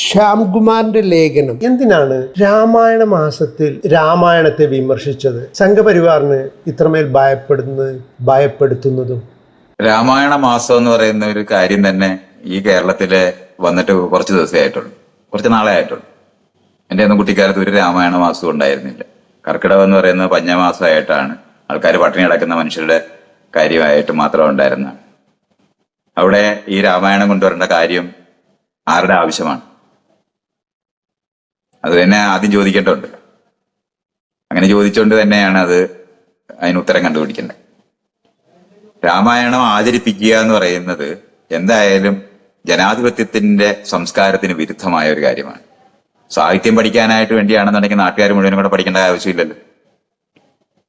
ശ്യാംകുമാറിന്റെ ലേഖനം. എന്തിനാണ് രാമായണ മാസത്തിൽ രാമായണത്തെ വിമർശിച്ചത്? സംഘപരിവാറിന് ഇത്രമേൽ ഭയപ്പെടുന്നത് ഭയപ്പെടുത്തുന്നതും? രാമായണ മാസം എന്ന് പറയുന്ന ഒരു കാര്യം തന്നെ ഈ കേരളത്തിൽ വന്നിട്ട് കുറച്ച് ദിവസമേ ആയിട്ടുള്ളൂ കുറച്ച് നാളെ ആയിട്ടുള്ളൂ. എന്റെ ഒന്നും കുട്ടിക്കാലത്ത് ഒരു രാമായണ മാസം ഉണ്ടായിരുന്നില്ല. കർക്കിടകം എന്ന് പറയുന്നത് പഞ്ഞമാസമായിട്ടാണ് ആൾക്കാർ പട്ടിണി കിടക്കുന്ന മനുഷ്യരുടെ കാര്യമായിട്ട് മാത്രം ഉണ്ടായിരുന്ന അവിടെ ഈ രാമായണം കൊണ്ടുവരേണ്ട കാര്യം ആരുടെ ആവശ്യമാണ്? അത് തന്നെ ആദ്യം ചോദിക്കേണ്ടതുണ്ട്. അങ്ങനെ ചോദിച്ചുകൊണ്ട് തന്നെയാണ് അത് അതിന് ഉത്തരം കണ്ടുപിടിക്കേണ്ടത്. രാമായണം ആചരിപ്പിക്കുക എന്ന് പറയുന്നത് എന്തായാലും ജനാധിപത്യത്തിന്റെ സംസ്കാരത്തിന് വിരുദ്ധമായ ഒരു കാര്യമാണ്. സാഹിത്യം പഠിക്കാനായിട്ട് വേണ്ടിയാണെന്നുണ്ടെങ്കിൽ നാട്ടുകാർ മുഴുവനും കൂടെ പഠിക്കേണ്ട ആവശ്യമില്ലല്ലോ.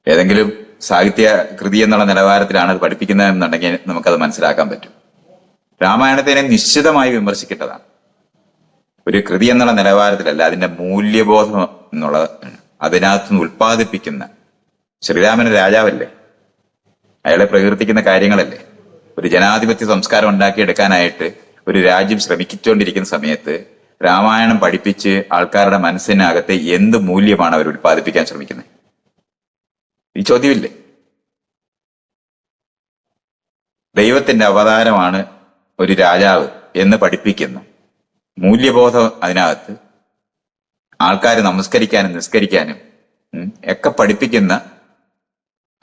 ഏതെങ്കിലും സാഹിത്യ കൃതി എന്നുള്ള നിലവാരത്തിലാണ് അത് പഠിപ്പിക്കുന്നതെന്നുണ്ടെങ്കിൽ നമുക്കത് മനസ്സിലാക്കാൻ പറ്റും. രാമായണത്തിനെ നിശ്ചിതമായി വിമർശിക്കേണ്ടതാണ്. ഒരു കൃതി എന്നുള്ള നിലവാരത്തിലല്ല അതിന്റെ മൂല്യബോധം എന്നുള്ളത് അതിനകത്ത് നിന്ന് ഉൽപ്പാദിപ്പിക്കുന്ന. ശ്രീരാമൻ രാജാവല്ലേ? അയാളെ പ്രകീർത്തിക്കുന്ന കാര്യങ്ങളല്ലേ? ഒരു ജനാധിപത്യ സംസ്കാരം ഉണ്ടാക്കിയെടുക്കാനായിട്ട് ഒരു രാജ്യം ശ്രമിച്ചുകൊണ്ടിരിക്കുന്ന സമയത്ത് രാമായണം പഠിപ്പിച്ച് ആൾക്കാരുടെ മനസ്സിനകത്ത് എന്ത് മൂല്യമാണ് അവർ ഉൽപ്പാദിപ്പിക്കാൻ ശ്രമിക്കുന്നത്? ഈ ചോദ്യമില്ലേ? ദൈവത്തിന്റെ അവതാരമാണ് ഒരു രാജാവ് എന്ന് പഠിപ്പിക്കുന്നു. മൂല്യബോധം അതിനകത്ത് ആൾക്കാർ നമസ്കരിക്കാനും നിസ്കരിക്കാനും ഒക്കെ പഠിപ്പിക്കുന്ന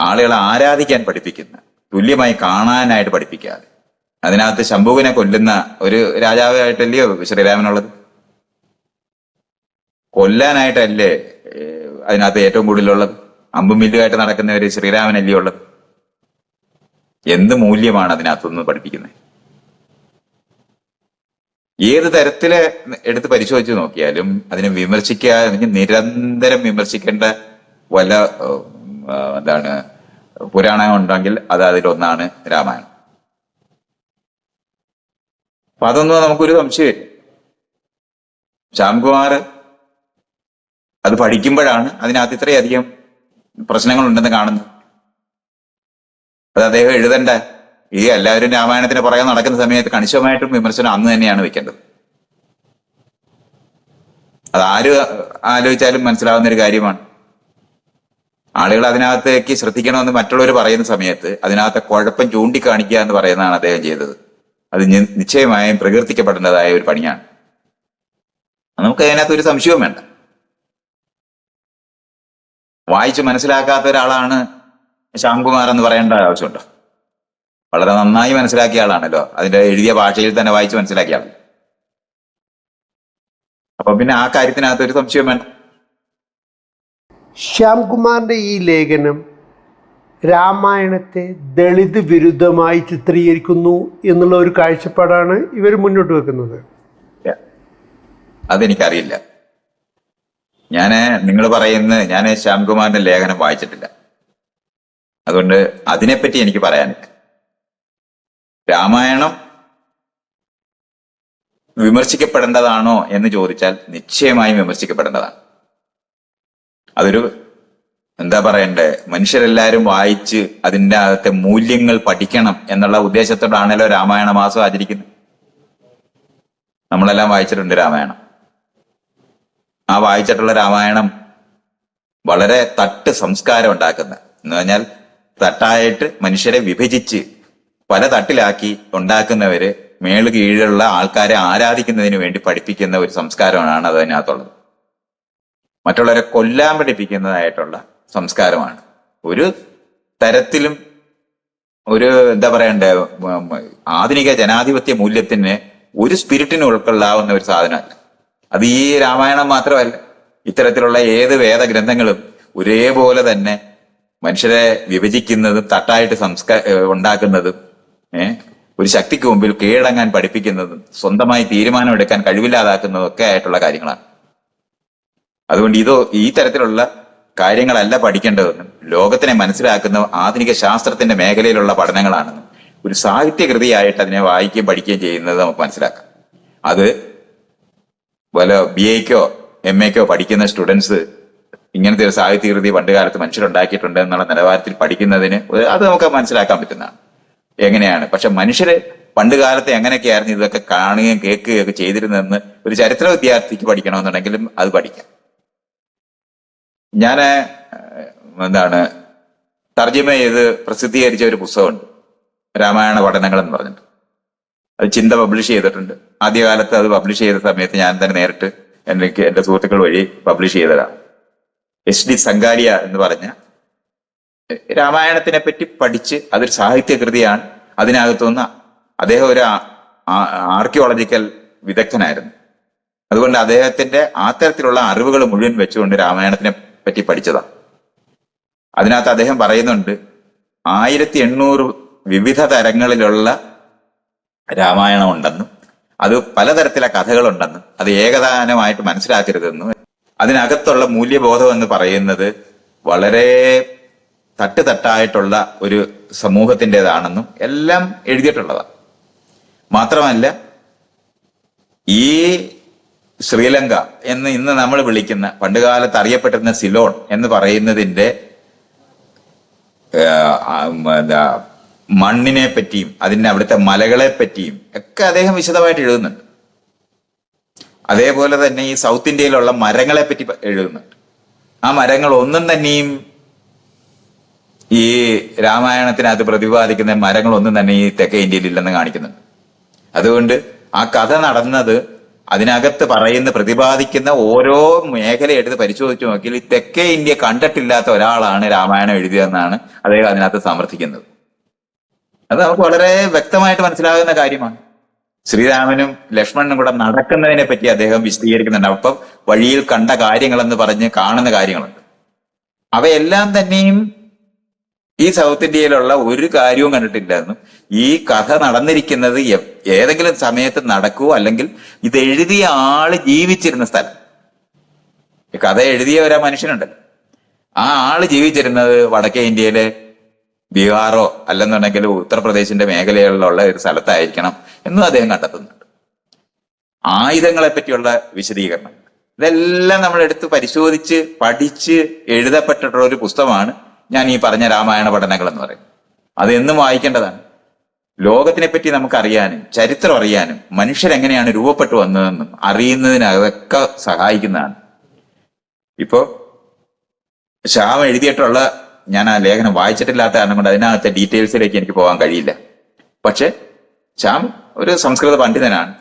ആളുകളെ ആരാധിക്കാൻ പഠിപ്പിക്കുന്ന തുല്യമായി കാണാനായിട്ട് പഠിപ്പിക്കാതെ. അതിനകത്ത് ശംഭുവിനെ കൊല്ലുന്ന ഒരു രാജാവായിട്ടല്ലയോ ശ്രീരാമനുള്ളത്? കൊല്ലാനായിട്ടല്ലേ അതിനകത്ത് ഏറ്റവും കൂടുതലുള്ളത്? അമ്പും മില്ലുമായിട്ട് നടക്കുന്ന ഒരു ശ്രീരാമനല്ലേ ഉള്ളത്? എന്ത് മൂല്യമാണ് അതിനകത്തുനിന്ന് പഠിപ്പിക്കുന്നത്? ഏത് തരത്തിൽ എടുത്ത് പരിശോധിച്ച് നോക്കിയാലും അതിനെ വിമർശിക്കുക അല്ലെങ്കിൽ നിരന്തരം വിമർശിക്കേണ്ട വല്ല എന്താണ് പുരാണം ഉണ്ടെങ്കിൽ അത് അതിലൊന്നാണ് രാമായണം. അപ്പൊ അതൊന്നും നമുക്കൊരു സംശയം ശ്യാംകുമാർ അത് പഠിക്കുമ്പോഴാണ് അതിനകത്ത് ഇത്രയധികം പ്രശ്നങ്ങൾ ഉണ്ടെന്ന് കാണുന്നത്. അത് അദ്ദേഹം എഴുതണ്ട? ഈ എല്ലാവരും രാമായണത്തിന് പുറകെ നടക്കുന്ന സമയത്ത് കണിശമായിട്ടും വിമർശനം അന്ന് തന്നെയാണ് വെക്കേണ്ടത്. അത് ആര് ആലോചിച്ചാലും മനസ്സിലാവുന്ന ഒരു കാര്യമാണ്. ആളുകൾ അതിനകത്തേക്ക് ശ്രദ്ധിക്കണമെന്ന് മറ്റുള്ളവർ പറയുന്ന സമയത്ത് അതിനകത്തെ കുഴപ്പം ചൂണ്ടിക്കാണിക്കുക എന്ന് പറയുന്നതാണ് അദ്ദേഹം ചെയ്തത്. അത് നിശ്ചയമായും പ്രകീർത്തിക്കപ്പെടേണ്ടതായ ഒരു പണിയാണ്. നമുക്ക് അതിനകത്ത് ഒരു സംശയവും വേണ്ട. വായിച്ച് മനസ്സിലാക്കാത്ത ഒരാളാണ് ശ്യാംകുമാർ എന്ന് പറയേണ്ട ആവശ്യമുണ്ടോ? വളരെ നന്നായി മനസ്സിലാക്കിയ ആളാണല്ലോ. അതിന്റെ എഴുതിയ ഭാഷയിൽ തന്നെ വായിച്ച് മനസ്സിലാക്കിയ ആൾ അപ്പൊ പിന്നെ ആ കാര്യത്തിനകത്ത് ഒരു സംശയം വേണ്ട. ശ്യാംകുമാറിന്റെ ഈ ലേഖനം രാമായണത്തെ ദളിത് വിരുദ്ധമായി ചിത്രീകരിക്കുന്നു എന്നുള്ള ഒരു കാഴ്ചപ്പാടാണ് ഇവർ മുന്നോട്ട് വെക്കുന്നത്. അതെനിക്കറിയില്ല. ഞാൻ നിങ്ങൾ പറയുന്ന ഞാൻ ശ്യാംകുമാറിന്റെ ലേഖനം വായിച്ചിട്ടില്ല. അതുകൊണ്ട് അതിനെപ്പറ്റി എനിക്ക് പറയാനില്ല. രാമായണം വിമർശിക്കപ്പെടേണ്ടതാണോ എന്ന് ചോദിച്ചാൽ നിശ്ചയമായും വിമർശിക്കപ്പെടേണ്ടതാണ്. അതൊരു എന്താ പറയണ്ടേ? മനുഷ്യരെല്ലാവരും വായിച്ച് അതിന്റെ അകത്തെ മൂല്യങ്ങൾ പഠിക്കണം എന്നുള്ള ഉദ്ദേശത്തോടാണല്ലോ രാമായണ മാസം ആചരിക്കുന്നത്. നമ്മളെല്ലാം വായിച്ചിട്ടുണ്ട് രാമായണം. ആ വായിച്ചിട്ടുള്ള രാമായണം വളരെ തട്ട് സംസ്കാരം ഉണ്ടാക്കുന്ന. എന്ന് പറഞ്ഞാൽ തട്ടായിട്ട് മനുഷ്യരെ വിഭജിച്ച് പല തട്ടിലാക്കി ഉണ്ടാക്കുന്നവര് മേൾ കീഴിലുള്ള ആൾക്കാരെ ആരാധിക്കുന്നതിന് വേണ്ടി പഠിപ്പിക്കുന്ന ഒരു സംസ്കാരമാണ് അത് അതിനകത്തുള്ളത്. മറ്റുള്ളവരെ കൊല്ലാൻ പഠിപ്പിക്കുന്നതായിട്ടുള്ള സംസ്കാരമാണ്. ഒരു തരത്തിലും ഒരു എന്താ പറയണ്ടേ ആധുനിക ജനാധിപത്യ മൂല്യത്തിന് ഒരു സ്പിരിറ്റിന് ഉൾക്കൊള്ളാവുന്ന ഒരു സാധനമല്ല. അത് ഈ രാമായണം മാത്രമല്ല. ഇത്തരത്തിലുള്ള ഏത് വേദഗ്രന്ഥങ്ങളും ഒരേപോലെ തന്നെ മനുഷ്യരെ വിഭജിക്കുന്നതും തട്ടായിട്ട് സംസ്കാ ഏഹ് ഉണ്ടാക്കുന്നതും ഏഹ് ഒരു ശക്തിക്ക് മുമ്പിൽ കീഴടങ്ങാൻ പഠിപ്പിക്കുന്നതും സ്വന്തമായി തീരുമാനമെടുക്കാൻ കഴിവില്ലാതാക്കുന്നതും ഒക്കെ ആയിട്ടുള്ള കാര്യങ്ങളാണ്. അതുകൊണ്ട് ഇതോ ഈ തരത്തിലുള്ള കാര്യങ്ങളല്ല പഠിക്കേണ്ടതെന്നും ലോകത്തിനെ മനസ്സിലാക്കുന്ന ആധുനിക ശാസ്ത്രത്തിന്റെ മേഖലയിലുള്ള പഠനങ്ങളാണെന്നും ഒരു സാഹിത്യകൃതിയായിട്ട് അതിനെ വായിക്കുകയും പഠിക്കുകയും ചെയ്യുന്നത് നമുക്ക് മനസ്സിലാക്കാം. അത് വല്ല ബി എക്കോ എം എക്കോ പഠിക്കുന്ന സ്റ്റുഡൻസ് ഇങ്ങനത്തെ ഒരു സാഹിത്യകൃതി പണ്ടുകാലത്ത് മനുഷ്യരുണ്ടാക്കിയിട്ടുണ്ട് എന്നുള്ള നിലവാരത്തിൽ പഠിക്കുന്നതിന് അത് നമുക്ക് മനസ്സിലാക്കാൻ പറ്റുന്നതാണ്. എങ്ങനെയാണ്? പക്ഷെ മനുഷ്യര് പണ്ട് കാലത്ത് എങ്ങനെയൊക്കെയായിരുന്നു ഇതൊക്കെ കാണുകയും കേൾക്കുകയും ഒക്കെ ചെയ്തിരുന്നതെന്ന് ഒരു ചരിത്ര വിദ്യാർത്ഥിക്ക് പഠിക്കണമെന്നുണ്ടെങ്കിലും അത് പഠിക്കാം. ഞാൻ എന്താണ് തർജിമ ചെയ്ത് പ്രസിദ്ധീകരിച്ച ഒരു പുസ്തകമുണ്ട്. രാമായണ പഠനങ്ങൾ എന്ന് പറഞ്ഞിട്ട്. അത് ചിന്ത പബ്ലിഷ് ചെയ്തിട്ടുണ്ട്. ആദ്യകാലത്ത് അത് പബ്ലിഷ് ചെയ്ത സമയത്ത് ഞാൻ തന്നെ നേരിട്ട് എനിക്ക് എന്റെ സുഹൃത്തുക്കൾ വഴി പബ്ലിഷ് ചെയ്തതാണ്. എസ് ഡി സംഗാരിയ എന്ന് പറഞ്ഞ രാമായണത്തിനെ പറ്റി പഠിച്ച് അതൊരു സാഹിത്യകൃതിയാണ്. അതിനകത്തുനിന്ന് അദ്ദേഹം ഒരു ആർക്കിയോളജിക്കൽ വിദഗ്ധനായിരുന്നു. അതുകൊണ്ട് അദ്ദേഹത്തിന്റെ അത്തരത്തിലുള്ള അറിവുകൾ മുഴുവൻ വെച്ചുകൊണ്ട് രാമായണത്തിനെ പറ്റി പഠിച്ചതാണ് അതിനകത്ത് അദ്ദേഹം പറയുന്നുണ്ട് ആയിരത്തി എണ്ണൂറ് വിവിധ തരങ്ങളിലുള്ള രാമായണം ഉണ്ടെന്നും അത് പലതരത്തിലെ കഥകളുണ്ടെന്നും അത് ഏകദാനമായിട്ട് മനസ്സിലാക്കരുതെന്നും അതിനകത്തുള്ള മൂല്യബോധം എന്ന് പറയുന്നത് വളരെ തട്ടുതട്ടായിട്ടുള്ള ഒരു സമൂഹത്തിന്റെതാണെന്നും എല്ലാം എഴുതിയിട്ടുള്ളതാണ് മാത്രമല്ല ഈ ശ്രീലങ്ക എന്ന് ഇന്ന് നമ്മൾ വിളിക്കുന്ന പണ്ടുകാലത്ത് അറിയപ്പെട്ടിരുന്ന സിലോൺ എന്ന് പറയുന്നതിന്റെ മണ്ണിനെ പറ്റിയും അതിന്റെ അവിടുത്തെ മലകളെ പറ്റിയും ഒക്കെ അദ്ദേഹം വിശദമായിട്ട് എഴുതുന്നുണ്ട്. അതേപോലെ തന്നെ ഈ സൗത്ത് ഇന്ത്യയിലുള്ള മരങ്ങളെ പറ്റി എഴുതുന്നുണ്ട്. ആ മരങ്ങൾ ഒന്നും തന്നെയും ഈ രാമായണത്തിനകത്ത് പ്രതിപാദിക്കുന്ന മരങ്ങളൊന്നും തന്നെ ഈ തെക്കേ ഇന്ത്യയിൽ ഇല്ലെന്ന് കാണിക്കുന്നുണ്ട് അതുകൊണ്ട് ആ കഥ നടന്നത് അതിനകത്ത് പറയുന്ന പ്രതിപാദിക്കുന്ന ഓരോ മേഖല എടുത്ത് പരിശോധിച്ച് നോക്കിയാൽ ഈ തെക്കേ ഇന്ത്യ കണ്ടിട്ടില്ലാത്ത ഒരാളാണ് രാമായണം എഴുതിയതെന്നാണ് അദ്ദേഹം അതിനകത്ത് സമർത്ഥിക്കുന്നത്. അത് അവർക്ക് വളരെ വ്യക്തമായിട്ട് മനസ്സിലാകുന്ന കാര്യമാണ്. ശ്രീരാമനും ലക്ഷ്മണനും കൂടെ നടക്കുന്നതിനെ പറ്റി അദ്ദേഹം വിശദീകരിക്കുന്നുണ്ട്. അപ്പം വഴിയിൽ കണ്ട കാര്യങ്ങളെന്ന് പറഞ്ഞ് കാണുന്ന കാര്യങ്ങളുണ്ട്. അവയെല്ലാം തന്നെയും ഈ സൗത്ത് ഇന്ത്യയിലുള്ള ഒരു കാര്യവും കണ്ടിട്ടില്ലായിരുന്നു. ഈ കഥ നടന്നിരിക്കുന്നത് ഏതെങ്കിലും സമയത്ത് നടക്കുവോ അല്ലെങ്കിൽ ഇത് എഴുതിയ ആൾ ജീവിച്ചിരുന്ന സ്ഥലം. കഥ എഴുതിയ ഒരു മനുഷ്യനുണ്ട്. ആ ആൾ ജീവിച്ചിരുന്നത് വടക്കേ ഇന്ത്യയിലെ ബീഹാറോ അല്ലെന്നുണ്ടെങ്കിൽ ഉത്തർപ്രദേശിന്റെ മേഖലകളിലുള്ള ഒരു സ്ഥലത്തായിരിക്കണം എന്നും അദ്ദേഹം കണ്ടെത്തുന്നുണ്ട്. ആയുധങ്ങളെ പറ്റിയുള്ള വിശദീകരണം. ഇതെല്ലാം നമ്മൾ എടുത്ത് പരിശോധിച്ച് പഠിച്ച് എഴുതപ്പെട്ടിട്ടുള്ള ഒരു പുസ്തകമാണ് ഞാൻ ഈ പറഞ്ഞ രാമായണ പഠനങ്ങൾ എന്ന് പറയും. അത് എന്നും വായിക്കേണ്ടതാണ്. ലോകത്തിനെ പറ്റി നമുക്ക് അറിയാനും ചരിത്രം അറിയാനും മനുഷ്യരെങ്ങനെയാണ് രൂപപ്പെട്ടു വന്നതെന്നും അറിയുന്നതിന് അതൊക്കെ സഹായിക്കുന്നതാണ്. ഇപ്പോ ശ്യാം എഴുതിയിട്ടുള്ള ഞാൻ ആ ലേഖനം വായിച്ചിട്ടില്ലാത്ത കാരണം കൊണ്ട് അതിനകത്തെ ഡീറ്റെയിൽസിലേക്ക് എനിക്ക് പോകാൻ കഴിയില്ല. പക്ഷെ ശ്യാം ഒരു സംസ്കൃത പണ്ഡിതനാണ്.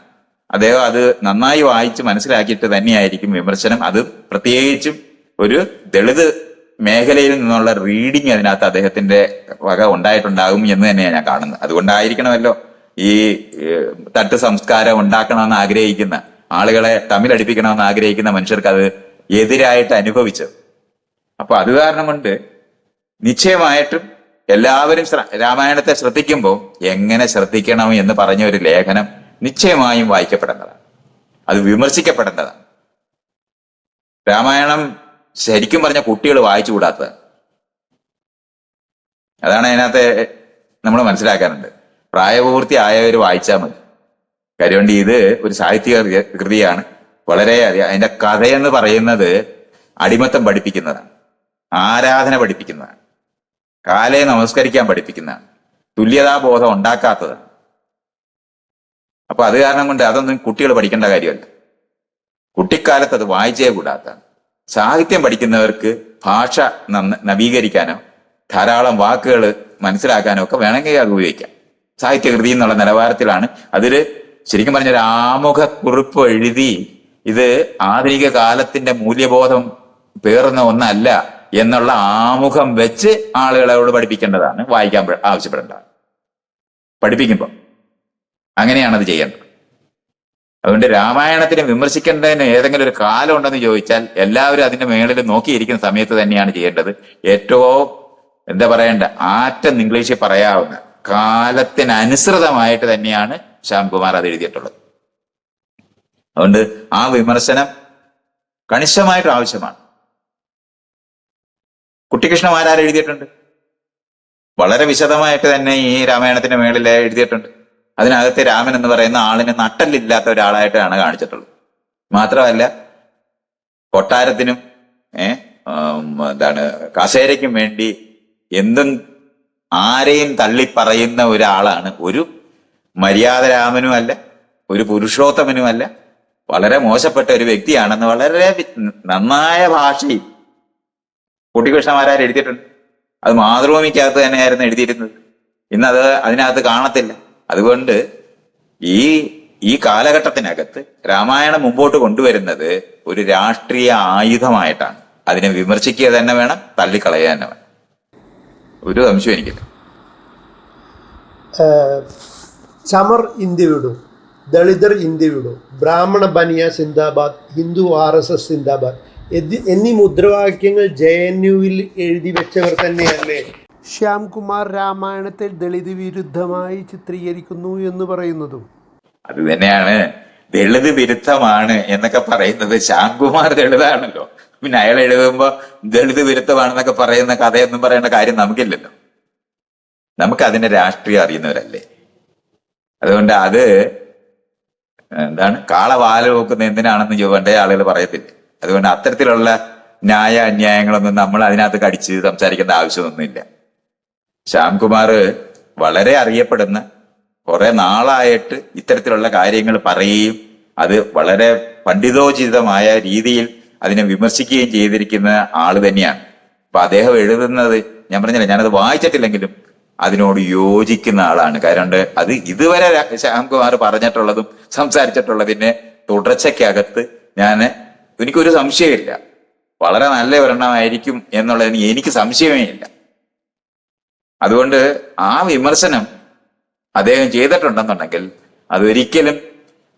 അദ്ദേഹം അത് നന്നായി വായിച്ച് മനസ്സിലാക്കിയിട്ട് തന്നെയായിരിക്കും വിമർശനം. അത് പ്രത്യേകിച്ചും ഒരു ദളിത് മേഖലയിൽ നിന്നുള്ള റീഡിങ് അതിനകത്ത് അദ്ദേഹത്തിന്റെ വക ഉണ്ടായിട്ടുണ്ടാകും എന്ന് തന്നെയാണ് ഞാൻ കാണുന്നത്. അതുകൊണ്ടായിരിക്കണമല്ലോ ഈ തട്ട് സംസ്കാരം ഉണ്ടാക്കണമെന്ന് ആഗ്രഹിക്കുന്ന ആളുകളെ തമ്മിലടിപ്പിക്കണമെന്ന് ആഗ്രഹിക്കുന്ന മനുഷ്യർക്ക് അത് എതിരായിട്ട് അനുഭവിച്ചു. അപ്പൊ അത് കാരണം കൊണ്ട് നിശ്ചയമായിട്ടും എല്ലാവരും രാമായണത്തെ ശ്രദ്ധിക്കുമ്പോൾ എങ്ങനെ ശ്രദ്ധിക്കണം എന്ന് പറഞ്ഞ ഒരു ലേഖനം നിശ്ചയമായും വായിക്കപ്പെടേണ്ടതാണ്. അത് വിമർശിക്കപ്പെടേണ്ടതാണ്. രാമായണം ശരിക്കും പറഞ്ഞ കുട്ടികൾ വായിച്ചു കൂടാത്തത്. അതാണ് അതിനകത്തെ നമ്മൾ മനസ്സിലാക്കാറുണ്ട്. പ്രായപൂർത്തി ആയവർ വായിച്ചാൽ മതി. കാര്യമുണ്ട് ഇത് ഒരു സാഹിത്യ കൃതിയാണ്. വളരെ അതിന്റെ കഥയെന്ന് പറയുന്നത് അടിമത്തം പഠിപ്പിക്കുന്നതാണ്. ആരാധന പഠിപ്പിക്കുന്നതാണ്. കാലയെ നമസ്കരിക്കാൻ പഠിപ്പിക്കുന്നതാണ്. തുല്യതാബോധം ഉണ്ടാക്കാത്തതാണ്. അപ്പൊ അത് കാരണം കൊണ്ട് അതൊന്നും കുട്ടികൾ പഠിക്കേണ്ട കാര്യമല്ല. കുട്ടിക്കാലത്ത് അത് വായിച്ചേ കൂടാത്തതാണ്. സാഹിത്യം പഠിക്കുന്നവർക്ക് ഭാഷ നവീകരിക്കാനോ ധാരാളം വാക്കുകൾ മനസ്സിലാക്കാനോ ഒക്കെ വേണമെങ്കിൽ അത് ഉപയോഗിക്കാം. സാഹിത്യകൃതി എന്നുള്ള നിലവാരത്തിലാണ് അതിൽ ശരിക്കും പറഞ്ഞ ഒരു ആമുഖ കുറിപ്പ് എഴുതി ഇത് ആധുനിക കാലത്തിന്റെ മൂല്യബോധം പേർന്ന ഒന്നല്ല എന്നുള്ള ആമുഖം വെച്ച് ആളുകളോട് പഠിപ്പിക്കേണ്ടതാണ് വായിക്കാൻ ആവശ്യപ്പെടേണ്ടത് പഠിപ്പിക്കുമ്പോൾ അങ്ങനെയാണ് ചെയ്യേണ്ടത്. അതുകൊണ്ട് രാമായണത്തിനെ വിമർശിക്കേണ്ടതിന് ഏതെങ്കിലും ഒരു കാലം ഉണ്ടെന്ന് ചോദിച്ചാൽ എല്ലാവരും അതിന്റെ മേളിൽ നോക്കിയിരിക്കുന്ന സമയത്ത് തന്നെയാണ് ചെയ്യേണ്ടത്. ഏറ്റവും എന്താ പറയണ്ട ആറ്റം ഇംഗ്ലീഷിൽ പറയാവുന്ന കാലത്തിനനുസൃതമായിട്ട് തന്നെയാണ് ശ്യാംകുമാർ അത് എഴുതിയിട്ടുള്ളത്. അതുകൊണ്ട് ആ വിമർശനം കണിശമായിട്ട് ആവശ്യമാണ്. കുട്ടിക്കൃഷ്ണമാരാർ എഴുതിയിട്ടുണ്ട് വളരെ വിശദമായിട്ട് തന്നെ ഈ രാമായണത്തിന്റെ മേളിൽ എഴുതിയിട്ടുണ്ട്. അതിനകത്ത് രാമൻ എന്ന് പറയുന്ന ആളിന് നട്ടല്ലില്ലാത്ത ഒരാളായിട്ടാണ് കാണിച്ചിട്ടുള്ളത്. മാത്രമല്ല കൊട്ടാരത്തിനും ഏ എന്താണ് കസേരയ്ക്കും വേണ്ടി എന്തും ആരെയും തള്ളിപ്പറയുന്ന ഒരാളാണ്. ഒരു മര്യാദരാമനും അല്ല ഒരു പുരുഷോത്തമനുമല്ല വളരെ മോശപ്പെട്ട ഒരു വ്യക്തിയാണെന്ന് വളരെ നന്നായ ഭാഷയിൽ കുട്ടികൃഷ്ണമാരാർ എഴുതിയിട്ടുണ്ട്. അത് മാതൃഭൂമിക്കകത്ത് തന്നെയായിരുന്നു എഴുതിയിരുന്നത്. ഇന്നത് അതിനകത്ത് കാണത്തില്ല. അതുകൊണ്ട് ഈ ഈ കാലഘട്ടത്തിനകത്ത് രാമായണം മുമ്പോട്ട് കൊണ്ടുവരുന്നത് ഒരു രാഷ്ട്രീയ ആയുധമായിട്ടാണ്. അതിനെ വിമർശിക്കുക തന്നെ വേണം തള്ളിക്കളയുക തന്നെ വേണം. ഒരു സംശയം എനിക്കില്ല. ചമർ ഇന്ത്യ വിടൂ ദളിതർ ഇന്ത്യ വിടൂ ബ്രാഹ്മണ ബനിയ സിന്ദാബാദ് ഹിന്ദു ആർ എസ് എസ് സിന്ദാബാദ് എന്നീ മുദ്രാവാക്യങ്ങൾ ജെ എൻ യുവിൽ എഴുതി വെച്ചവർ തന്നെയല്ലേ ശ്യാംകുമാർ രാമായണത്തിൽ ദളിത് വിരുദ്ധമായി ചിത്രീകരിക്കുന്നു എന്ന് പറയുന്നതും. അത് തന്നെയാണ്. ദളിത് വിരുദ്ധമാണ് എന്നൊക്കെ പറയുന്നത് ശ്യാംകുമാർ ദളിതാണല്ലോ. പിന്നെ അയാൾ എഴുതുമ്പോ ദളിത് വിരുദ്ധമാണെന്നൊക്കെ പറയുന്ന കഥയൊന്നും പറയേണ്ട കാര്യം നമുക്കില്ലല്ലോ. നമുക്ക് അതിന്റെ രാഷ്ട്രീയം അറിയുന്നവരല്ലേ. അതുകൊണ്ട് അത് എന്താണ് കാള വാൽ നോക്കുന്ന എന്തിനാണെന്ന് പണ്ടേ ആളുകൾ പറയത്തില്ല. അതുകൊണ്ട് അത്തരത്തിലുള്ള ന്യായ അന്യായങ്ങളൊന്നും നമ്മൾ അതിനകത്ത് കടിച്ച് സംസാരിക്കേണ്ട ആവശ്യമൊന്നുമില്ല. ശ്യാംകുമാർ വളരെ അറിയപ്പെടുന്ന കുറെ നാളായിട്ട് ഇത്തരത്തിലുള്ള കാര്യങ്ങൾ പറയുകയും അത് വളരെ പണ്ഡിതോചിതമായ രീതിയിൽ അതിനെ വിമർശിക്കുകയും ചെയ്തിരിക്കുന്ന ആൾ തന്നെയാണ്. അപ്പൊ അദ്ദേഹം എഴുതുന്നത് ഞാൻ പറഞ്ഞില്ല ഞാനത് വായിച്ചിട്ടില്ലെങ്കിലും അതിനോട് യോജിക്കുന്ന ആളാണ്. കാരണം അത് ഇതുവരെ ശ്യാംകുമാർ പറഞ്ഞിട്ടുള്ളതും സംസാരിച്ചിട്ടുള്ളതിന്റെ തുടർച്ചയ്ക്കകത്ത് ഞാൻ എനിക്കൊരു സംശയമില്ല. വളരെ നല്ല ഒരെണ്ണമായിരിക്കും എന്നുള്ളതിന് എനിക്ക് സംശയമേ ഇല്ല. അതുകൊണ്ട് ആ വിമർശനം അദ്ദേഹം ചെയ്തിട്ടുണ്ടെന്നുണ്ടെങ്കിൽ അതൊരിക്കലും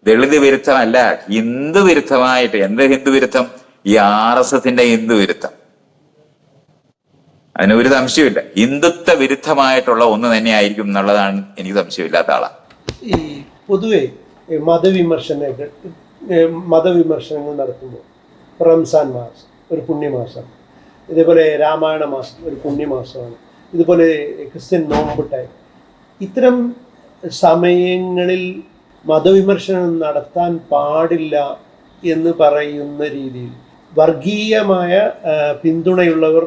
ദളിത് വിരുദ്ധമല്ല. ഹിന്ദു വിരുദ്ധമായിട്ട് എന്ത് ഹിന്ദു വിരുദ്ധം? ഈ ആർ എസ് എസിന്റെ ഹിന്ദു വിരുദ്ധം. അതിന് ഒരു സംശയമില്ല ഹിന്ദുത്വ വിരുദ്ധമായിട്ടുള്ള ഒന്ന് തന്നെ ആയിരിക്കും എന്നുള്ളതാണ് എനിക്ക് സംശയമില്ലാത്ത ആളാ. ഈ പൊതുവെ മതവിമർശന മതവിമർശനങ്ങൾ നടത്തുമ്പോൾ റംസാൻ മാസം ഒരു പുണ്യമാസം ഇതേപോലെ രാമായണ മാസം ഒരു പുണ്യമാസമാണ്. ഇതുപോലെ ക്രിസ്ത്യൻ നോമ്പ് ടൈം ഇത്തരം സമയങ്ങളിൽ മതവിമർശനം നടത്താൻ പാടില്ല എന്ന് പറയുന്ന രീതിയിൽ വർഗീയമായ പിന്തുണയുള്ളവർ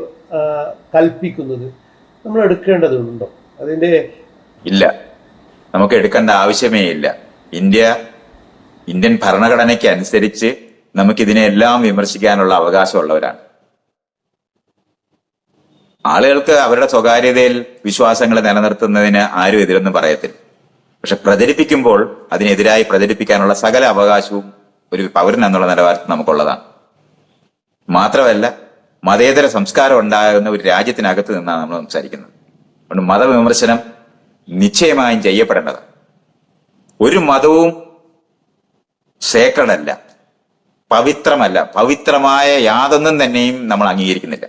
കൽപ്പിക്കുന്നത് നമ്മൾ എടുക്കേണ്ടതുണ്ടോ? അതിന്റെ ഇല്ല. നമുക്ക് എടുക്കേണ്ട ആവശ്യമേ ഇല്ല. ഇന്ത്യ ഇന്ത്യൻ ഭരണഘടനയ്ക്ക് അനുസരിച്ച് നമുക്കിതിനെല്ലാം വിമർശിക്കാനുള്ള അവകാശമുള്ളവരാണ്. ആളുകൾക്ക് അവരുടെ സ്വകാര്യതയിൽ വിശ്വാസങ്ങൾ നിലനിർത്തുന്നതിന് ആരും എതിരൊന്നും പറയത്തില്ല. പക്ഷെ പ്രചരിപ്പിക്കുമ്പോൾ അതിനെതിരായി പ്രചരിപ്പിക്കാനുള്ള സകല അവകാശവും ഒരു പൗരൻ എന്നുള്ള നിലവാരത്തിൽ നമുക്കുള്ളതാണ്. മാത്രമല്ല മതേതര സംസ്കാരം ഉണ്ടാകുന്ന ഒരു രാജ്യത്തിനകത്ത് നിന്നാണ് നമ്മൾ സംസാരിക്കുന്നത്. അതുകൊണ്ട് മതവിമർശനം നിശ്ചയമായും ചെയ്യപ്പെടേണ്ടതാണ്. ഒരു മതവും സേക്രഡല്ല പവിത്രമല്ല. പവിത്രമായ യാതൊന്നും തന്നെയും നമ്മൾ അംഗീകരിക്കുന്നില്ല.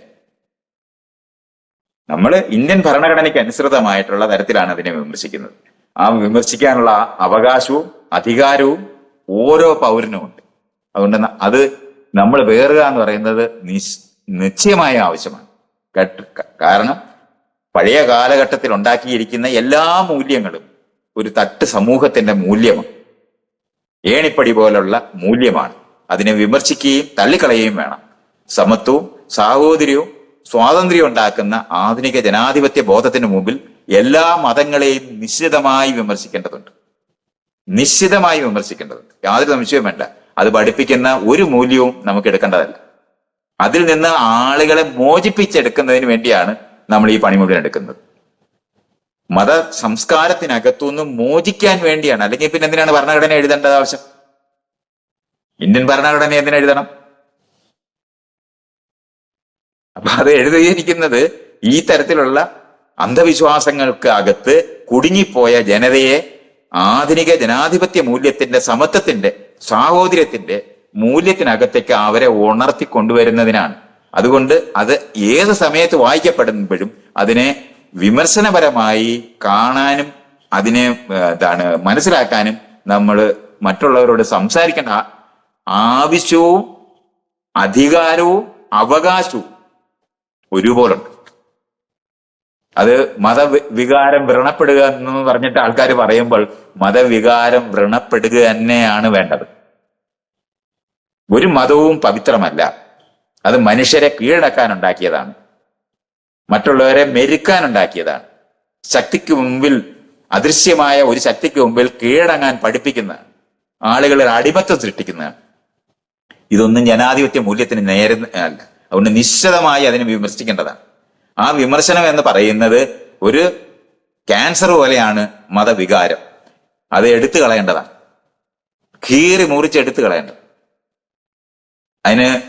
നമ്മൾ ഇന്ത്യൻ ഭരണഘടനയ്ക്ക് അനുസൃതമായിട്ടുള്ള തരത്തിലാണ് അതിനെ വിമർശിക്കുന്നത്. ആ വിമർശിക്കാനുള്ള അവകാശവും അധികാരവും ഓരോ പൗരനും ഉണ്ട്. അതുകൊണ്ട് അത് നമ്മൾ വേറുക എന്ന് പറയുന്നത് നിശ്- നിശ്ചയമായ ആവശ്യമാണ്. കാരണം പഴയ കാലഘട്ടത്തിൽ ഉണ്ടാക്കിയിരിക്കുന്ന എല്ലാ മൂല്യങ്ങളും ഒരു തട്ട് സമൂഹത്തിന്റെ മൂല്യമാണ്. ഏണിപ്പടി പോലുള്ള മൂല്യമാണ്. അതിനെ വിമർശിക്കുകയും തള്ളിക്കളയുകയും വേണം. സമത്വവും സാഹോദര്യവും സ്വാതന്ത്ര്യവും ഉണ്ടാക്കുന്ന ആധുനിക ജനാധിപത്യ ബോധത്തിന് മുമ്പിൽ എല്ലാ മതങ്ങളെയും നിശ്ചിതമായി വിമർശിക്കേണ്ടതുണ്ട്. നിശ്ചിതമായി വിമർശിക്കേണ്ടതുണ്ട്. യാതൊരു സംശയവും വേണ്ട. അത് പഠിപ്പിക്കുന്ന ഒരു മൂല്യവും നമുക്ക് എടുക്കേണ്ടതല്ല. അതിൽ നിന്ന് ആളുകളെ മോചിപ്പിച്ചെടുക്കുന്നതിന് വേണ്ടിയാണ് നമ്മൾ ഈ പണി മുഴുവൻ എടുക്കുന്നത്. മത സംസ്കാരത്തിനകത്തുനിന്ന് മോചിക്കാൻ വേണ്ടിയാണ്. അല്ലെങ്കിൽ പിന്നെ എന്തിനാണ് ഭരണഘടന എഴുതേണ്ടത് ആവശ്യം? ഇന്ത്യൻ ഭരണഘടന എന്തിനാ എഴുതണം? അപ്പൊ അത് എഴുതിയിരിക്കുന്നത് ഈ തരത്തിലുള്ള അന്ധവിശ്വാസങ്ങൾക്ക് അകത്ത് കുടുങ്ങിപ്പോയ ജനതയെ ആധുനിക ജനാധിപത്യ മൂല്യത്തിന്റെ സമത്വത്തിന്റെ സാഹോദര്യത്തിന്റെ മൂല്യത്തിനകത്തേക്ക് അവരെ ഉണർത്തി കൊണ്ടുവരുന്നതിനാണ്. അതുകൊണ്ട് അത് ഏത് സമയത്ത് വായിക്കപ്പെടുമ്പോഴും അതിനെ വിമർശനപരമായി കാണാനും അതിനെ എന്താണ് മനസ്സിലാക്കാനും നമ്മൾ മറ്റുള്ളവരോട് സംസാരിക്കേണ്ട ആവശ്യവും അധികാരവും അവകാശവും ഒരുപോലുണ്ട് അത് മതവികാരം വ്രണപ്പെടുക എന്ന് പറഞ്ഞിട്ട് ആൾക്കാർ പറയുമ്പോൾ മതവികാരം വ്രണപ്പെടുക തന്നെയാണ് വേണ്ടത്. ഒരു മതവും പവിത്രമല്ല. അത് മനുഷ്യരെ കീഴടക്കാൻ ഉണ്ടാക്കിയതാണ് മറ്റുള്ളവരെ മെരുക്കാൻ ഉണ്ടാക്കിയതാണ് ശക്തിക്ക് മുമ്പിൽ അദൃശ്യമായ ഒരു ശക്തിക്ക് മുമ്പിൽ കീഴടങ്ങാൻ പഠിപ്പിക്കുന്ന ആളുകളിൽ അടിമത്തം സൃഷ്ടിക്കുന്ന ഇതൊന്നും ജനാധിപത്യ മൂല്യത്തിന് നേരെ അല്ല. അതുകൊണ്ട് നിശ്ചിതമായി അതിനെ വിമർശിക്കേണ്ടതാണ്. ആ വിമർശനം എന്ന് പറയുന്നത് ഒരു ക്യാൻസർ പോലെയാണ് മതവികാരം. അത് എടുത്തു കളയേണ്ടതാണ്. കീറി മുറിച്ച് എടുത്തു കളയേണ്ടത്. അതിന്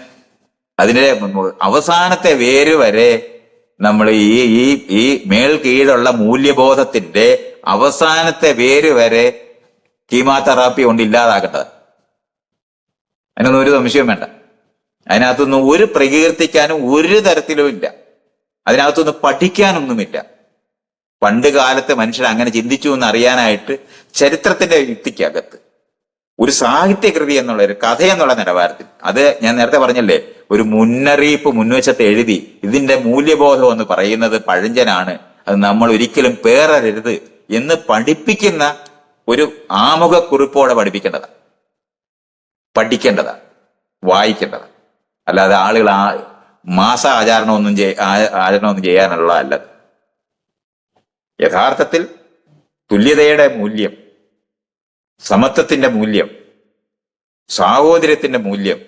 അതിന്റെ അവസാനത്തെ വേര് വരെ നമ്മൾ ഈ ഈ ഈ മേൽ കീഴുള്ള മൂല്യബോധത്തിന്റെ അവസാനത്തെ വേര് വരെ കീമാതെറാപ്പി കൊണ്ട് ഇല്ലാതാക്കേണ്ടത്. അതിനൊന്നും ഒരു സംശയം വേണ്ട. അതിനകത്തൊന്നും ഒരു പ്രകീർത്തിക്കാനും ഒരു തരത്തിലും ഇല്ല. അതിനകത്തുനിന്ന് പഠിക്കാനൊന്നുമില്ല. പണ്ട് കാലത്ത് മനുഷ്യർ അങ്ങനെ ചിന്തിച്ചു എന്ന് അറിയാനായിട്ട് ചരിത്രത്തിന്റെ യുക്തിക്കകത്ത്. ഒരു സാഹിത്യകൃതി എന്നുള്ള ഒരു കഥ എന്നുള്ള നിലവാരത്തിൽ. അത് ഞാൻ നേരത്തെ പറഞ്ഞല്ലേ ഒരു മുന്നറിയിപ്പ് മുൻവശത്ത് എഴുതി ഇതിന്റെ മൂല്യബോധം എന്ന് പറയുന്നത് പഴഞ്ചനാണ്. അത് നമ്മൾ ഒരിക്കലും പേറരുത് എന്ന് പഠിപ്പിക്കുന്ന ഒരു ആമുഖ കുറിപ്പോടെ പഠിപ്പിക്കേണ്ടതാണ്. പഠിക്കേണ്ടതാണ്. വായിക്കേണ്ടതാണ്. അല്ലാതെ ആളുകൾ ആ മാസ ആചാരണമൊന്നും ചെയ്- ആചരണമൊന്നും ആചരണമൊന്നും ചെയ്യാനുള്ളതല്ല. യഥാർത്ഥത്തിൽ തുല്യതയുടെ മൂല്യം സമത്വത്തിന്റെ മൂല്യം സാഹോദര്യത്തിന്റെ മൂല്യം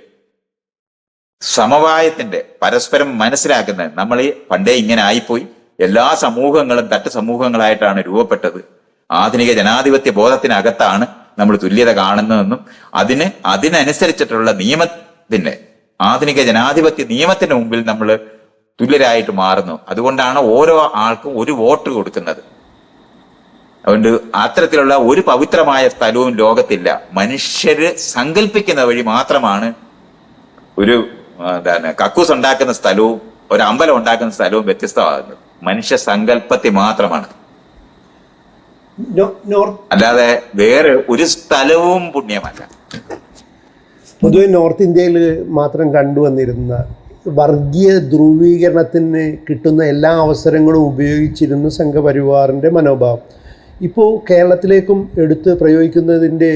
സമവായത്തിന്റെ പരസ്പരം മനസ്സിലാക്കുന്ന നമ്മൾ പണ്ടേ ഇങ്ങനെ ആയിപ്പോയി. എല്ലാ സമൂഹങ്ങളും തട്ട് സമൂഹങ്ങളായിട്ടാണ് രൂപപ്പെട്ടത്. ആധുനിക ജനാധിപത്യ ബോധത്തിനകത്താണ് നമ്മൾ തുല്യത കാണുന്നതെന്നും അതിന് അതിനനുസരിച്ചിട്ടുള്ള നിയമത്തിന്റെ ആധുനിക ജനാധിപത്യ നിയമത്തിന് മുമ്പിൽ നമ്മൾ തുല്യരായിട്ട് മാറുന്നു. അതുകൊണ്ടാണ് ഓരോ ആൾക്കും ഒരു വോട്ട് കൊടുക്കുന്നത്. അതുകൊണ്ട് അത്തരത്തിലുള്ള ഒരു പവിത്രമായ സ്ഥലവും ലോകത്തില്ല. മനുഷ്യര് സങ്കല്പിക്കുന്ന വഴി മാത്രമാണ് ഒരു എന്താണ് കക്കൂസ് ഉണ്ടാക്കുന്ന സ്ഥലവും ഒരു അമ്പലം ഉണ്ടാക്കുന്ന സ്ഥലവും വ്യത്യസ്തമാകുന്നത്. മനുഷ്യ സങ്കല്പത്തിൽ മാത്രമാണ്. അല്ലാതെ വേറെ ഒരു സ്ഥലവും പുണ്യമല്ല. പൊതുവെ നോർത്ത് ഇന്ത്യയിൽ മാത്രം കണ്ടുവന്നിരുന്ന വർഗീയ ധ്രുവീകരണത്തിന് കിട്ടുന്ന എല്ലാ അവസരങ്ങളും ഉപയോഗിച്ചിരുന്നു സംഘപരിവാറിന്റെ മനോഭാവം. ഇപ്പോൾ കേരളത്തിലേക്കും എടുത്ത് പ്രയോഗിക്കുന്നതിന്റെ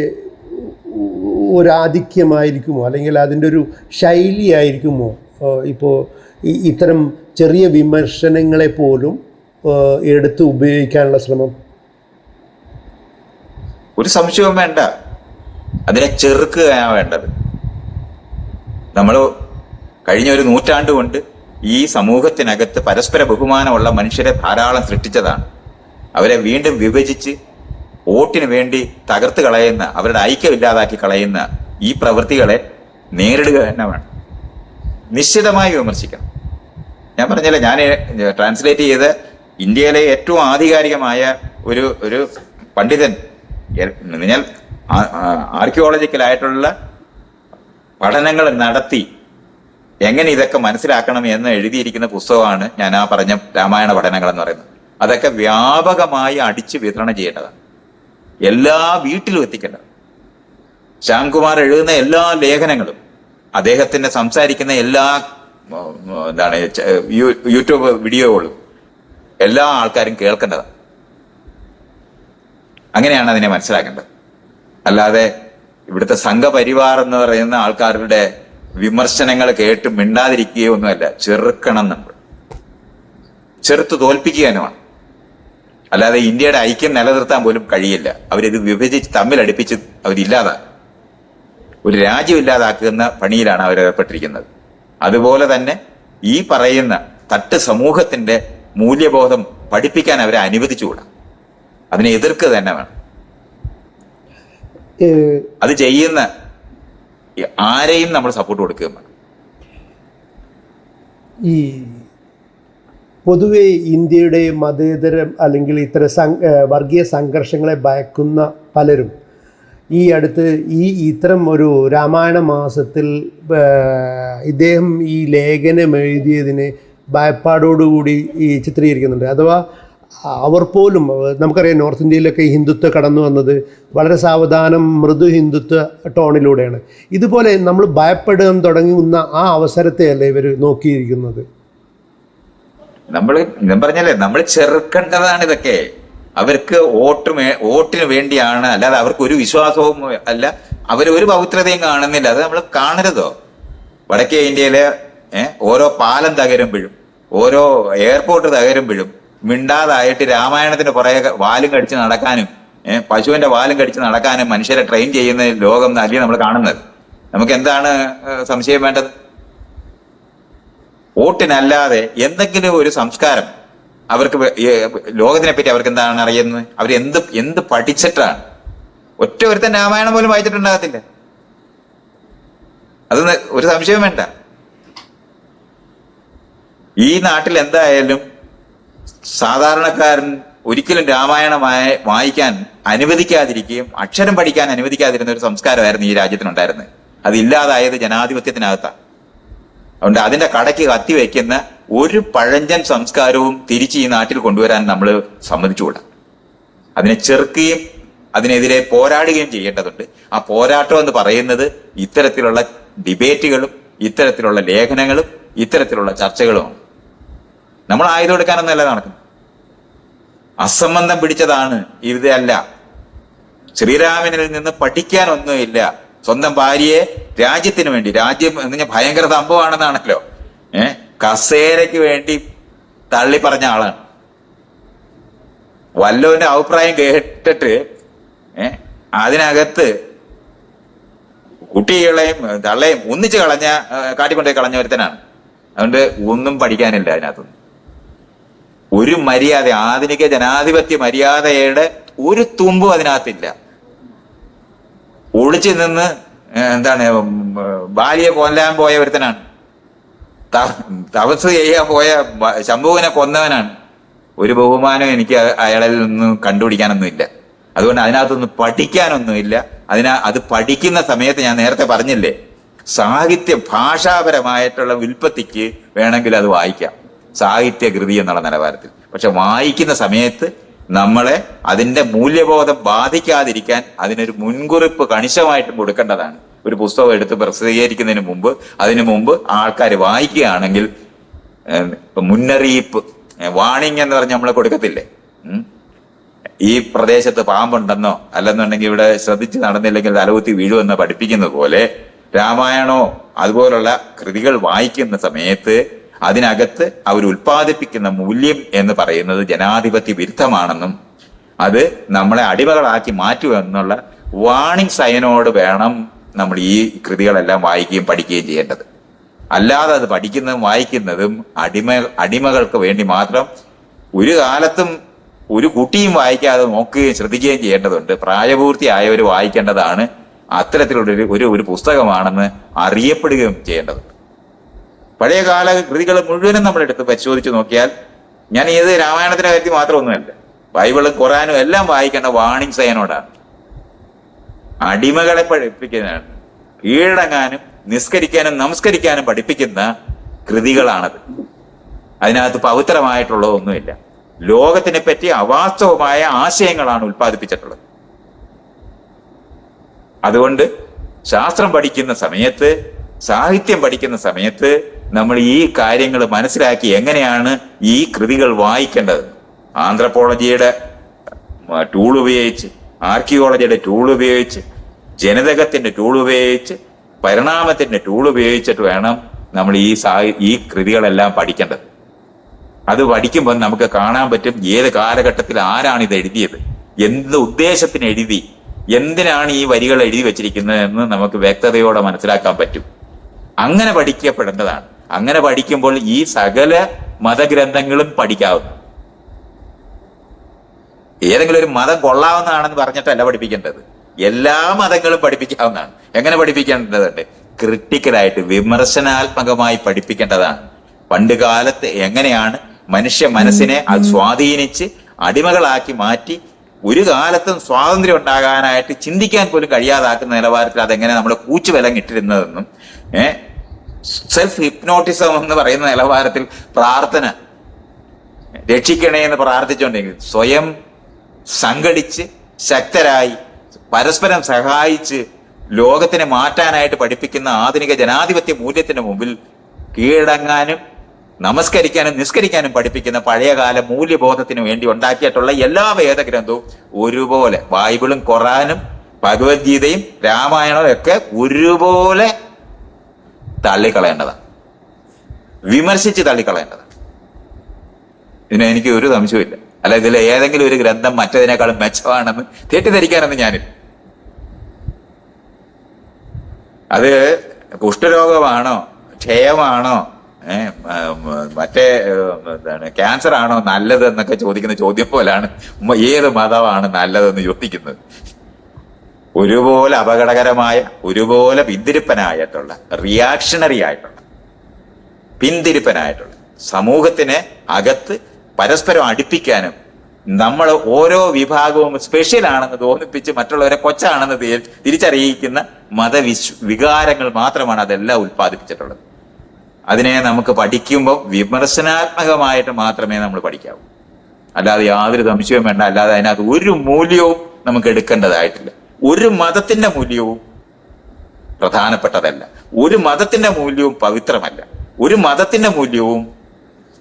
ഒരാധിക്യമായിരിക്കുമോ? അല്ലെങ്കിൽ അതിന്റെ ഒരു ശൈലിയായിരിക്കുമോ? ഇപ്പോൾ ഇത്തരം ചെറിയ വിമർശനങ്ങളെ പോലും എടുത്ത് ഉപയോഗിക്കാനുള്ള ശ്രമം? ഒരു സംശയവും വേണ്ട. അതിനെ ചെറുക്കുകയാണ് വേണ്ടത്. നമ്മൾ കഴിഞ്ഞ ഒരു നൂറ്റാണ്ട് കൊണ്ട് ഈ സമൂഹത്തിനകത്ത് പരസ്പര ബഹുമാനമുള്ള മനുഷ്യരെ ധാരാളം സൃഷ്ടിച്ചതാണ്. അവരെ വീണ്ടും വിഭജിച്ച് വോട്ടിന് വേണ്ടി തകർത്ത് കളയുന്ന അവരുടെ ഐക്യം ഇല്ലാതാക്കി കളയുന്ന ഈ പ്രവൃത്തികളെ നേരിടുക തന്നെ വേണം. നിശ്ചിതമായി വിമർശിക്കണം. ഞാൻ പറഞ്ഞില്ല ഞാൻ ട്രാൻസ്ലേറ്റ് ചെയ്ത് ഇന്ത്യയിലെ ഏറ്റവും ആധികാരികമായ ഒരു ഒരു പണ്ഡിതൻ ഞാൻ ആർക്കിയോളജിക്കലായിട്ടുള്ള പഠനങ്ങൾ നടത്തി എങ്ങനെ ഇതൊക്കെ മനസ്സിലാക്കണം എന്ന് എഴുതിയിരിക്കുന്ന പുസ്തകമാണ് ഞാൻ ആ പറഞ്ഞ രാമായണ പഠനങ്ങൾ എന്ന് പറയുന്നത്. അതൊക്കെ വ്യാപകമായി അടിച്ചു വിതരണം ചെയ്യേണ്ടതാണ്. എല്ലാ വീട്ടിലും എത്തിക്കേണ്ടത് ശ്യാംകുമാർ എഴുതുന്ന എല്ലാ ലേഖനങ്ങളും അദ്ദേഹത്തിന്റെ സംസാരിക്കുന്ന എല്ലാ എന്താണ് യൂട്യൂബ് വീഡിയോകളും എല്ലാ ആൾക്കാരും കേൾക്കേണ്ടതാണ്. അങ്ങനെയാണ് അതിനെ മനസ്സിലാക്കേണ്ടത്. അല്ലാതെ ഇവിടുത്തെ സംഘപരിവാർ എന്ന് പറയുന്ന ആൾക്കാരുടെ വിമർശനങ്ങൾ കേട്ട് മിണ്ടാതിരിക്കുകയോ ഒന്നുമല്ല ചെറുക്കണം നമ്മൾ. ചെറുത്ത് തോൽപ്പിക്കാനുമാണ് അല്ലാതെ ഇന്ത്യയുടെ ഐക്യം നിലനിർത്താൻ പോലും കഴിയില്ല. അവരിത് വിഭജിച്ച് തമ്മിലടിപ്പിച്ച് അവരില്ലാതാ. ഒരു രാജ്യം ഇല്ലാതാക്കുന്ന പണിയിലാണ് അവർ ഏർപ്പെട്ടിരിക്കുന്നത്. അതുപോലെ തന്നെ ഈ പറയുന്ന തട്ട് സമൂഹത്തിന്റെ മൂല്യബോധം പഠിപ്പിക്കാൻ അവരെ അനുവദിച്ചുകൂടാ. അതിനെ എതിർക്കുക തന്നെ വേണം. അത് ചെയ്യുന്ന ആരെയും നമ്മൾ സപ്പോർട്ട് കൊടുക്കുക ഈ പൊതുവെ ഇന്ത്യയുടെ മതേതരം അല്ലെങ്കിൽ ഇത്തരം സം വർഗീയ സംഘർഷങ്ങളെ ഭയക്കുന്ന പലരും ഈ അടുത്ത് ഈ ഇത്തരം ഒരു രാമായണ മാസത്തിൽ ഇദ്ദേഹം ഈ ലേഖനം എഴുതിയതിനെ ഭയപ്പാടോടുകൂടി ഈ ചിത്രീകരിക്കുന്നുണ്ട്. അഥവാ അവർ പോലും നമുക്കറിയാം നോർത്ത് ഇന്ത്യയിലൊക്കെ ഹിന്ദുത്വം കടന്നു വന്നത് വളരെ സാവധാനം മൃദു ഹിന്ദുത്വ ടോണിലൂടെയാണ്. ഇതുപോലെ നമ്മൾ ഭയപ്പെടാൻ തുടങ്ങുന്ന ആ അവസരത്തെയല്ലേ ഇവർ നോക്കിയിരിക്കുന്നത്? നമ്മൾ ഞാൻ പറഞ്ഞല്ലേ നമ്മൾ ചെറുക്കേണ്ടതാണ് ഇതൊക്കെ. അവർക്ക് വോട്ട് വോട്ടിന് വേണ്ടിയാണ് അല്ലാതെ അവർക്ക് ഒരു വിശ്വാസവും അല്ല അവർ ഒരു പവിത്രതയും കാണുന്നില്ല. അത് നമ്മൾ കാണരുതോ? വടക്കേ ഇന്ത്യയിലെ ഓരോ പാലം തകരുമ്പോഴും ഓരോ എയർപോർട്ട് തകരുമ്പോഴും മിണ്ടാതായിട്ട് രാമായണത്തിന്റെ കുറെ വാലും കടിച്ച് നടക്കാനും പശുവിന്റെ വാലും കടിച്ച് നടക്കാനും മനുഷ്യരെ ട്രെയിൻ ചെയ്യുന്ന ലോകം അല്ലേ നമ്മൾ കാണുന്നത്? നമുക്ക് എന്താണ് സംശയം വേണ്ടത്? വോട്ടിനല്ലാതെ എന്തെങ്കിലും ഒരു സംസ്കാരം അവർക്ക് ലോകത്തിനെ പറ്റി അവർക്ക് എന്താണ് അറിയുന്നത്? അവർ എന്ത് എന്ത് പഠിച്ചിട്ടാണ്? ഒറ്റ ഒരുത്തൻ രാമായണം പോലും വായിച്ചിട്ടുണ്ടാകത്തില്ല. അത് ഒരു സംശയം വേണ്ട. ഈ നാട്ടിൽ എന്തായാലും സാധാരണക്കാരൻ ഒരിക്കലും രാമായണം വായിക്കാൻ അനുവദിക്കാതിരിക്കുകയും അക്ഷരം പഠിക്കാൻ അനുവദിക്കാതിരുന്ന ഒരു സംസ്കാരമായിരുന്നു ഈ രാജ്യത്തിനുണ്ടായിരുന്നത്. അതില്ലാതായത് ജനാധിപത്യത്തിനകത്താണ്. അതുകൊണ്ട് അതിന്റെ കടയ്ക്ക് കത്തി വെക്കുന്ന ഒരു പഴഞ്ചൻ സംസ്കാരവും തിരിച്ച് ഈ നാട്ടിൽ കൊണ്ടുവരാൻ നമ്മൾ സമ്മതിച്ചുകൂടാ. അതിനെ ചെറുക്കുകയും അതിനെതിരെ പോരാടുകയും ചെയ്യേണ്ടതുണ്ട്. ആ പോരാട്ടം എന്ന് പറയുന്നത് ഇത്തരത്തിലുള്ള ഡിബേറ്റുകളും ഇത്തരത്തിലുള്ള ലേഖനങ്ങളും ഇത്തരത്തിലുള്ള ചർച്ചകളുമാണ്. നമ്മൾ ആയുധം എടുക്കാനൊന്നല്ല നടക്കുന്നത്. അസംബന്ധം പിടിച്ചതാണ് ഇതല്ല. ശ്രീരാമനിൽ നിന്ന് പഠിക്കാനൊന്നുമില്ല. സ്വന്തം ഭാര്യയെ രാജ്യത്തിന് വേണ്ടി രാജ്യം എന്ന് പറഞ്ഞാൽ ഭയങ്കര സംഭവമാണെന്നാണല്ലോ. ഏഹ് കസേരയ്ക്ക് വേണ്ടി തള്ളി പറഞ്ഞ ആളാണ്. വല്ലവന്റെ അഭിപ്രായം കേട്ടിട്ട് ഏഹ് അതിനകത്ത് കുട്ടികളെയും തള്ളയും ഒന്നിച്ച് കളഞ്ഞ കാട്ടിക്കൊണ്ടേ കളഞ്ഞ ഒരുത്തനാണ്. അതുകൊണ്ട് ഒന്നും പഠിക്കാനില്ല അതിനകത്തൊന്നും. ഒരു മര്യാദ ആധുനിക ജനാധിപത്യ മര്യാദയുടെ ഒരു തുമ്പും അതിനകത്തില്ല. ഒളിച്ചു നിന്ന് എന്താണ് ബാലിയെ കൊല്ലാൻ പോയ ഒരുത്തനാണ്. തപസ് ചെയ്യാൻ പോയ ശംഭുവിനെ കൊന്നവനാണ്. ഒരു ബഹുമാനം എനിക്ക് അയാളിൽ നിന്ന് കണ്ടുപിടിക്കാനൊന്നും ഇല്ല അതുകൊണ്ട് അതിനകത്തൊന്നും പഠിക്കാനൊന്നുമില്ല. അതിനാ അത് പഠിക്കുന്ന സമയത്ത് ഞാൻ നേരത്തെ പറഞ്ഞില്ലേ സാഹിത്യ ഭാഷാപരമായിട്ടുള്ള വിൽപ്പത്തിക്ക് വേണമെങ്കിൽ അത് വായിക്കാം. സാഹിത്യ കൃതി എന്നുള്ള നിലവാരത്തിൽ. പക്ഷെ വായിക്കുന്ന സമയത്ത് നമ്മളെ അതിന്റെ മൂല്യബോധം ബാധിക്കാതിരിക്കാൻ അതിനൊരു മുൻകുറിപ്പ് കണിശമായിട്ട് കൊടുക്കേണ്ടതാണ്. ഒരു പുസ്തകം എടുത്ത് പ്രസിദ്ധീകരിക്കുന്നതിന് മുമ്പ് അതിനു മുമ്പ് ആൾക്കാർ വായിക്കുകയാണെങ്കിൽ മുന്നറിയിപ്പ് വാണിംഗ് എന്ന് പറഞ്ഞ് നമ്മൾ കൊടുക്കത്തില്ലേ? ഈ പ്രദേശത്ത് പാമ്പുണ്ടെന്നോ അല്ലെന്നുണ്ടെങ്കിൽ ഇവിടെ ശ്രദ്ധിച്ച് നടന്നില്ലെങ്കിൽ തലകുത്തി വീഴുമെന്ന് പഠിപ്പിക്കുന്നത് പോലെ രാമായണോ അതുപോലുള്ള കൃതികൾ വായിക്കുന്ന സമയത്ത് അതിനകത്ത് അവർ ഉൽപ്പാദിപ്പിക്കുന്ന മൂല്യം എന്ന് പറയുന്നത് ജനാധിപത്യ വിരുദ്ധമാണെന്നും അത് നമ്മളെ അടിമകളാക്കി മാറ്റുക എന്നുള്ള വാണിംഗ് സൈനോട് വേണം നമ്മൾ ഈ കൃതികളെല്ലാം വായിക്കുകയും പഠിക്കുകയും ചെയ്യേണ്ടത്. അല്ലാതെ അത് പഠിക്കുന്നതും വായിക്കുന്നതും അടിമ അടിമകൾക്ക് വേണ്ടി മാത്രം ഒരു കാലത്തും ഒരു കുട്ടിയും വായിക്കാതെ നോക്കുകയും ശ്രദ്ധിക്കുകയും ചെയ്യേണ്ടതുണ്ട്. പ്രായപൂർത്തിയായവർ വായിക്കേണ്ടതാണ്. അത്തരത്തിലുള്ള ഒരു- ഒരു പുസ്തകമാണെന്ന് അറിയപ്പെടുകയും ചെയ്യേണ്ടതുണ്ട്. പഴയകാല കൃതികൾ മുഴുവനും നമ്മൾ എടുത്ത് പരിശോധിച്ച് നോക്കിയാൽ ഞാൻ ഏത് രാമായണത്തിന്റെ കാര്യത്തിൽ മാത്രമൊന്നുമല്ല. ബൈബിളും ഖുറാനും എല്ലാം വായിക്കേണ്ട വാണിംഗ് സയനോടാണ് അടിമകളെ പഠിപ്പിക്കുന്നതാണ് കീഴടങ്ങാനും നിസ്കരിക്കാനും നമസ്കരിക്കാനും പഠിപ്പിക്കുന്ന കൃതികളാണത്. അതിനകത്ത് പവിത്രമായിട്ടുള്ളതൊന്നുമില്ല ലോകത്തിനെ പറ്റി അവാസ്തവമായ ആശയങ്ങളാണ് ഉൽപ്പാദിപ്പിച്ചിട്ടുള്ളത്. അതുകൊണ്ട് ശാസ്ത്രം പഠിക്കുന്ന സമയത്ത് സാഹിത്യം പഠിക്കുന്ന സമയത്ത് നമ്മൾ ഈ കാര്യങ്ങൾ മനസ്സിലാക്കി എങ്ങനെയാണ് ഈ കൃതികൾ വായിക്കേണ്ടത്. ആന്ത്രപ്പോളജിയുടെ ടൂൾ ഉപയോഗിച്ച് ആർക്കിയോളജിയുടെ ടൂൾ ഉപയോഗിച്ച് ജനിതകത്തിന്റെ ടൂൾ ഉപയോഗിച്ച് പരിണാമത്തിന്റെ ടൂൾ ഉപയോഗിച്ചിട്ട് വേണം നമ്മൾ ഈ ഈ കൃതികളെല്ലാം പഠിക്കേണ്ടത്. അത് പഠിക്കുമ്പോൾ നമുക്ക് കാണാൻ പറ്റും ഏത് കാലഘട്ടത്തിൽ ആരാണ് ഇത് എഴുതിയത് എന്ത് ഉദ്ദേശത്തിന് എഴുതി എന്തിനാണ് ഈ വരികൾ എഴുതി വെച്ചിരിക്കുന്നത് എന്ന് നമുക്ക് വ്യക്തതയോടെ മനസ്സിലാക്കാൻ പറ്റും. അങ്ങനെ പഠിക്കപ്പെടേണ്ടതാണ്. അങ്ങനെ പഠിക്കുമ്പോൾ ഈ സകല മതഗ്രന്ഥങ്ങളും പഠിക്കാവുന്നു. ഏതെങ്കിലും ഒരു മതം കൊള്ളാവുന്നതാണെന്ന് പറഞ്ഞിട്ടല്ല പഠിപ്പിക്കേണ്ടത്. എല്ലാ മതങ്ങളും പഠിപ്പിക്കാവുന്നതാണ്. എങ്ങനെ പഠിപ്പിക്കേണ്ടതുണ്ട്? ക്രിട്ടിക്കലായിട്ട് വിമർശനാത്മകമായി പഠിപ്പിക്കേണ്ടതാണ്. പണ്ട് കാലത്ത് എങ്ങനെയാണ് മനുഷ്യ മനസ്സിനെ സ്വാധീനിച്ച് അടിമകളാക്കി മാറ്റി ഒരു കാലത്തും സ്വാതന്ത്ര്യം ഉണ്ടാകാനായിട്ട് ചിന്തിക്കാൻ പോലും കഴിയാതാക്കുന്ന നിലവാരത്തിൽ അതെങ്ങനെ നമ്മൾ കൂച്ചുവിലം ഇട്ടിരുന്നതെന്നും ഏഹ് സെൽഫ് ഹിപ്നോട്ടിസം എന്ന് പറയുന്ന നിലവാരത്തിൽ പ്രാർത്ഥന. രക്ഷിക്കണേ എന്ന് പ്രാർത്ഥിച്ചുകൊണ്ടെങ്കിൽ സ്വയം സംഘടിച്ച് ശക്തരായി പരസ്പരം സഹായിച്ച് ലോകത്തിനെ മാറ്റാനായിട്ട് പഠിപ്പിക്കുന്ന ആധുനിക ജനാധിപത്യ മൂല്യത്തിന് മുമ്പിൽ കീഴടങ്ങാനും നമസ്കരിക്കാനും നിസ്കരിക്കാനും പഠിപ്പിക്കുന്ന പഴയകാല മൂല്യബോധത്തിന് വേണ്ടി ഉണ്ടാക്കിയിട്ടുള്ള എല്ലാ വേദഗ്രന്ഥവും ഒരുപോലെ ബൈബിളും ഖുറാനും ഭഗവത്ഗീതയും രാമായണവും ഒക്കെ ഒരുപോലെ തള്ളിക്കളയേണ്ടതാണ് വിമർശിച്ച് തള്ളിക്കളയേണ്ടതാണ് ഇതിന് എനിക്ക് ഒരു സംശയമില്ല അല്ല ഇതിൽ ഏതെങ്കിലും ഒരു ഗ്രന്ഥം മറ്റതിനേക്കാളും മെച്ചമാണെന്ന് തെറ്റിദ്ധരിക്കാനൊന്നും ഞാനില്ല. അത് കുഷ്ഠരോഗമാണോ ക്ഷയമാണോ മറ്റേ എന്താണ് ക്യാൻസർ ആണോ നല്ലത് എന്നൊക്കെ ചോദിക്കുന്ന ചോദ്യം പോലാണ് ഏത് മതമാണ് നല്ലതെന്ന് ചോദിക്കുന്നത്. ഒരുപോലെ അപകടകരമായ ഒരുപോലെ പിന്തിരിപ്പനായിട്ടുള്ള റിയാക്ഷണറി ആയിട്ടുള്ള പിന്തിരിപ്പനായിട്ടുള്ള സമൂഹത്തിനെ അകത്ത് പരസ്പരം അടുപ്പിക്കാനും നമ്മൾ ഓരോ വിഭാഗവും സ്പെഷ്യൽ ആണെന്ന് തോന്നിപ്പിച്ച് മറ്റുള്ളവരെ കൊച്ചാണെന്ന് തിരിച്ചറിയിക്കുന്ന മതവിശ്വ വികാരങ്ങൾ മാത്രമാണ് അതെല്ലാം ഉൽപ്പാദിപ്പിച്ചിട്ടുള്ളത്. അതിനെ നമുക്ക് പഠിക്കുമ്പോൾ വിമർശനാത്മകമായിട്ട് മാത്രമേ നമ്മൾ പഠിക്കാവൂ. അല്ലാതെ യാതൊരു സംശയവും വേണ്ട അല്ലാതെ അതിനകത്ത് ഒരു മൂല്യവും നമുക്ക് എടുക്കേണ്ടതായിട്ടില്ല. ഒരു മതത്തിന്റെ മൂല്യവും പ്രധാനപ്പെട്ടതല്ല. ഒരു മതത്തിന്റെ മൂല്യവും പവിത്രമല്ല. ഒരു മതത്തിന്റെ മൂല്യവും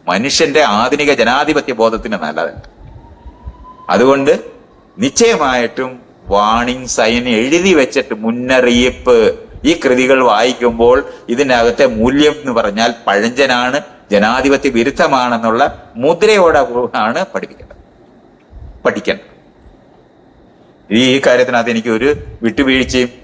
മനുഷ്യന്റെ ആധുനിക ജനാധിപത്യ ബോധത്തിന് നല്ലതല്ല. അതുകൊണ്ട് നിശ്ചയമായിട്ടും വാണിംഗ് സൈൻ എഴുതി വെച്ചിട്ട് മുന്നറിയിപ്പ് ഈ കൃതികൾ വായിക്കുമ്പോൾ ഇതിനകത്തെ മൂല്യം എന്ന് പറഞ്ഞാൽ പഴഞ്ചനാണ് ജനാധിപത്യ വിരുദ്ധമാണെന്നുള്ള മുദ്രയോടെ ആണ് പഠിപ്പിക്കേണ്ടത്. പഠിക്കേണ്ടത്. ഈ കാര്യത്തിനകത്ത് എനിക്ക് ഒരു വിട്ടുവീഴ്ചയും